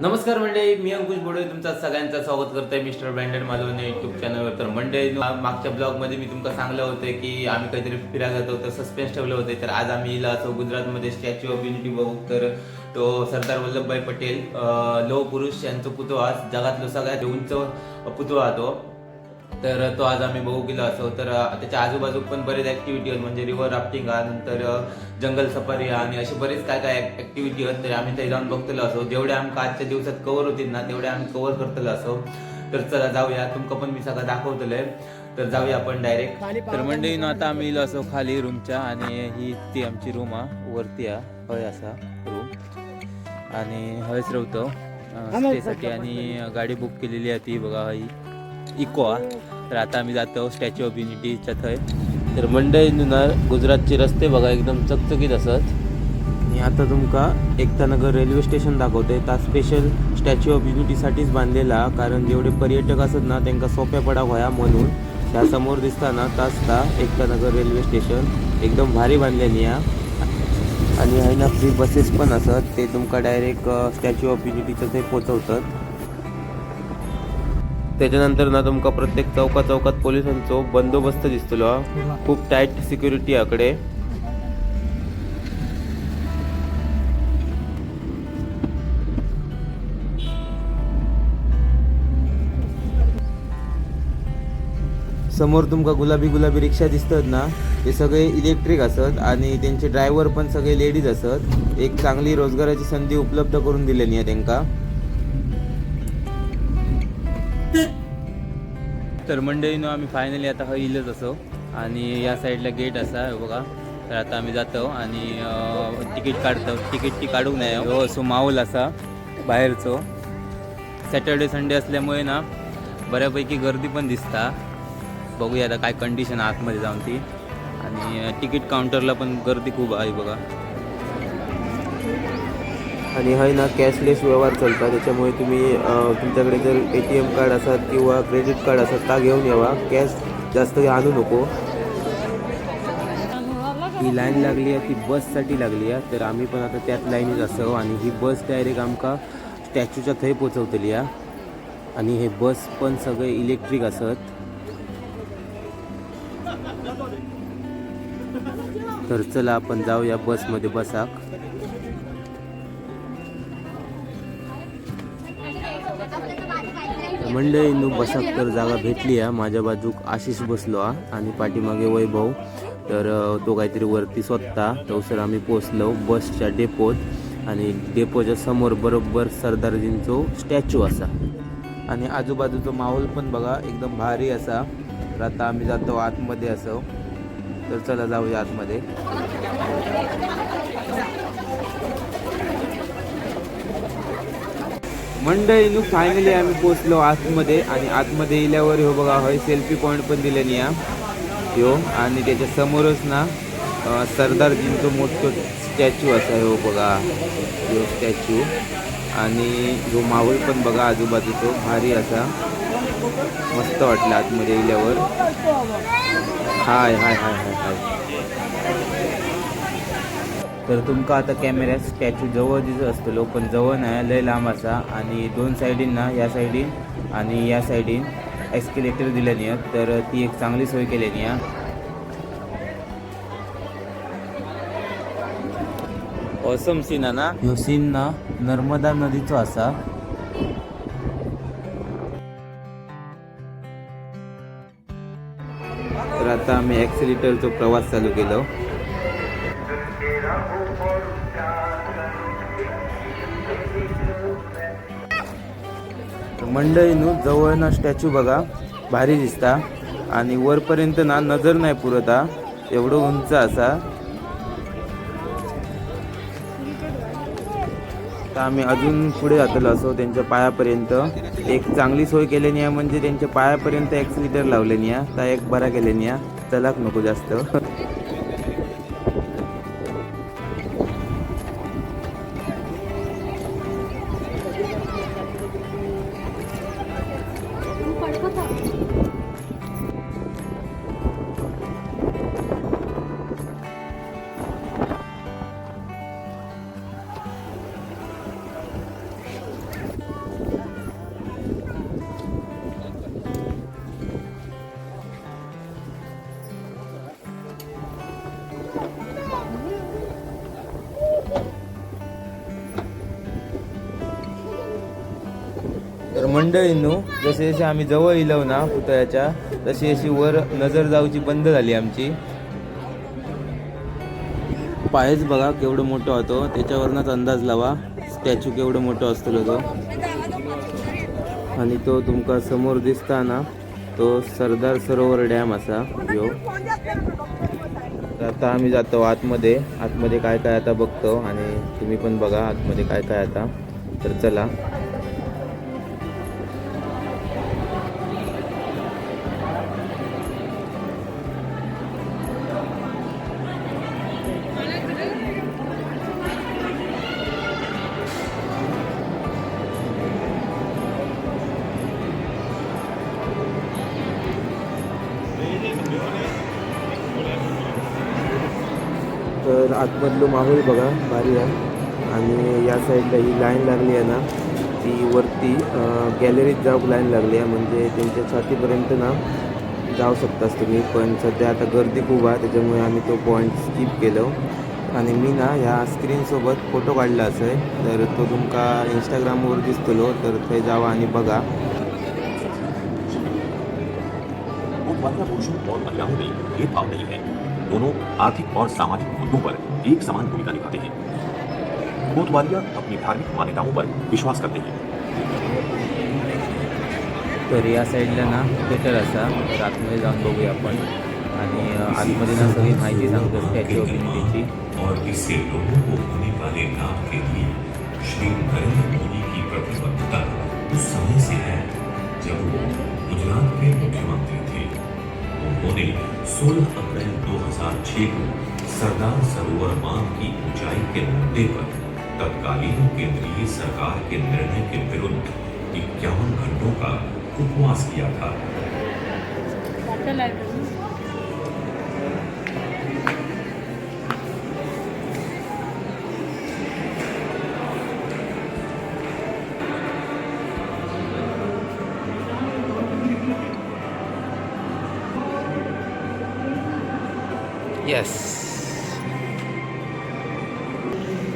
नमस्कार मंडळी मी अंकुश बोडे तुमचा सगळ्यांचं स्वागत करतोय मिस्टर ब्रँडेड मालवणे युट्यूब चॅनलवर तर मंडळी मागच्या ब्लॉगमध्ये मी तुमका सांगलं होतं की आम्ही काहीतरी फिरायला जातो तर सस्पेन्स ठेवले होते. तर आज आम्ही इला असो गुजरातमध्ये स्टॅच्यू ऑफ युनिटी बघू. तर तो सरदार वल्लभभाई पटेल लोह पुरुष यांचा पुतळा जगातलं सगळ्यात उंच पुतळा तो. तर तो आज आम्ही बघू गेलो असो तर त्याच्या आजूबाजू पण बरेच ऍक्टिव्हिटी आहेत म्हणजे रिव्हर राफ्टिंग आहे नंतर जंगल सफारी आहे आणि असे बरेच काय काय ऍक्टिव्हिटी आहेत तर आम्ही ते जाऊन बघतलो असो. जेवढे आमका आजच्या दिवसात कव्हर होतील ना तेवढे आम्ही कव्हर करतलो असो. तर चला जाऊया. तुमका पण मी सगळं दाखवतलोय. तर जाऊया आपण डायरेक्ट तर मंडळी आता आम्ही इलो असो खाली रूमच्या आणि ही ती आमची रूम हा वरती हा हय असा रूम आणि हयच रावतो स्टेसाठी आणि गाडी बुक केलेली आहे ती बघा ही. इको तर आता आम्ही जातो स्टॅच्यू ऑफ युनिटीच्या थंय. तर मंडई नुनार गुजरातचे रस्ते बघा एकदम चकचकीत असत. आणि आता तुमका एकतानगर रेल्वे स्टेशन दाखवते. ता स्पेशल स्टॅच्यू ऑफ युनिटीसाठीच बांधलेला कारण जेवढे पर्यटक असत ना त्यांना सोप्या पडा व्हाया म्हणून त्या समोर दिसताना तास ता एकतानगर रेल्वे स्टेशन एकदम भारी बांधलेली हा. आणि आहे ना फ्री बसेस पण असत. ते तुमका डायरेक्ट स्टॅच्यू ऑफ युनिटीचं ते पोचवतात. त्याच्यानंतर ना तुमका प्रत्येक चौका चौकात पोलिसांचो बंदोबस्त दिसतलो. खूप टाईट सिक्युरिटी आकडे समोर तुमका गुलाबी गुलाबी रिक्षा दिसतात ना ते सगळे इलेक्ट्रिक असत आणि त्यांचे ड्रायव्हर पण सगळे लेडीज असत. एक चांगली रोजगाराची संधी उपलब्ध करून दिलेली आहे त्यांका. तर मंडळीनं आम्ही फायनली आता येईलच असो आणि या साईडला गेट असा हे बघा. तर आता आम्ही जातो आणि तिकीट काढतो. तिकीट ती काढू नये हो. हो असो माहोल असा बाहेरचो. सॅटर्डे संडे असल्यामुळे ना बऱ्यापैकी गर्दी पण दिसता. बघूया आता काय कंडिशन आतमध्ये जाऊन ती. आणि तिकीट काउंटरला पण गर्दी खूप आहे बघा. आणि हय ना कॅशलेस व्यवहार चलता त्याच्यामुळे तुम्ही तुमच्याकडे जर ए टी एम कार्ड असतात किंवा क्रेडिट कार्ड असतात ता घेऊन यावा. कॅश जास्त आणू नको. ही लाईन लागली आहे ती बससाठी लागली आहे. तर आम्ही पण आता त्याच लाईनीत असो आणि ही बस डायरेक्ट आमका स्टॅच्यूच्या थंय पोचवतली आहे. आणि हे बस पण सगळे इलेक्ट्रिक असत. तर चला आपण जाऊया बसमध्ये बसाक मंडळींनो बसाक तर जागा भेटली आहे. माझ्या बाजूक आशिष बसलो हा आणि पाठीमागे वैभव. तर तो काहीतरी वरती स्वतः. तवसर आम्ही पोचलो बसच्या डेपोत आणि डेपोच्या समोर बरोबर सरदारजींचो स्टॅच्यू असा. आणि आजूबाजूचं माहोल पण बघा एकदम भारी असा. तर आता आम्ही जातो आतमध्ये असो. तर चला जाऊया आतमध्ये. मंडळीनु फायनली आम्ही पोचलो आतमध्ये आणि आतमध्ये इल्यावर हो बघा हय सेल्फी पॉईंट पण दिले या ह्यो आणि त्याच्या समोरच ना सरदारजींचं मोठं स्टॅच्यू असा हो बघा. ह्यो स्टॅच्यू आणि जो माहोल पण बघा आजूबाजूचं भारी असा. मस्त वाटलं आतमध्ये इल्यावर. हाय हाय हाय हाय हाय. तर तुमका आता कॅमेऱ्यात स्टॅच्यू जवळ दिसत असतलो पण जवळ नाही लय लांब असा. आणि दोन सायडीन ना या सायडीन आणि या सायडीन एक्सकिलेटर दिल्यानी आहेत तर ती एक चांगली सोय केल्यानी आहे ऑसम सीन आहे ना? ह्यो सीन ना नर्मदा नदीचो असा. तर आता आम्ही ॲक्सिलेटरचा प्रवास चालू केलो. मंडळीनु जवळ ना स्टॅच्यू बघा. भारी दिसता. आणि वरपर्यंत ना नजर नाही पुरता एवढं उंच असा. तर आम्ही अजून पुढे जातलो असो त्यांच्या पायापर्यंत. एक चांगली सोय केल्यानी आहे म्हणजे त्यांच्या पायापर्यंत ॲक्सिलेटर लावल्यानी आहे तर एक बरा केल्यानी आहे चलाक नको जास्त. तर मंडळींनो जसे जसे आम्ही जवळ येलो ना पुतळ्याच्या तशी अशी वर नजर जाऊची बंद झाली आमची. पायच बघा केवढं मोठं होतो. त्याच्यावरूनच अंदाज लावा. स्टॅच्यू केवढं मोठं असतो तो आणि तो तुमका समोर दिसता ना तो सरदार सरोवर डॅम असा यो. तर आता आम्ही जातो आतमध्ये. आतमध्ये काय काय आता बघतो आणि तुम्ही पण बघा आतमध्ये काय काय आता. तर चला. तर आतमधलं माहोल बघा भारी आहे. आणि या साईडला ही लाईन लागली आहे ना ती वरती गॅलरीत जाऊ लाईन लागली आहे. म्हणजे त्यांच्या छातीपर्यंत ना जाऊ शकतास तुम्ही. पण सध्या आता गर्दी खूप आहे त्याच्यामुळे आम्ही तो पॉईंट स्किप केलो. आणि मी ना ह्या स्क्रीनसोबत फोटो काढला असं तर तो तुमका इंस्टाग्रामवर दिसतलो तर ते जावा आणि बघा. है दोनों आर्थिक और सामाजिक मुद्दों पर एक समान भूमिका निभाते हैं। कोतवालिया अपनी धार्मिक मान्यताओं पर विश्वास करते हैं। तर या साईडला ना थिएटर असा. आतमध्ये जाऊन बघूया आपण. आणि आतमध्ये ना सगळी माहिती सांगतो स्टॅच्यू ऑफ़ युनिटीची और इससे लोगों को होने वाले लाभ के लिए श्री नरेंद्र मोदी की प्रतिबद्धता उस समय से है जब वो गुजरात के मुख्यमंत्री थे उन्होंने 16 2006 को सरदार सरोवर बाँध की ऊंचाई के मुद्दे पर तत्कालीन केंद्रीय सरकार के निर्णय के विरुद्ध इक्यावन घंटों का उपवास किया था। येस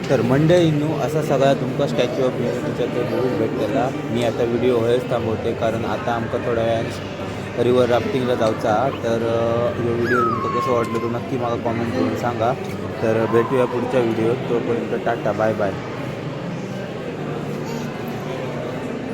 तर मंडळींनो असा सगळा तुमका स्टॅच्यू ऑफ युनिटीचा तो बघून भेटलेला. मी आता व्हिडिओ हेच थांबवते कारण आता आमका थोड्या वेळान रिवर राफ्टिंगला जाऊचा. तर ह्यो व्हिडिओ तुमका कसं वाटलं तो नक्की मला कॉमेंट करून सांगा. तर भेटूया पुढच्या व्हिडिओत तोपर्यंत टाटा बाय बाय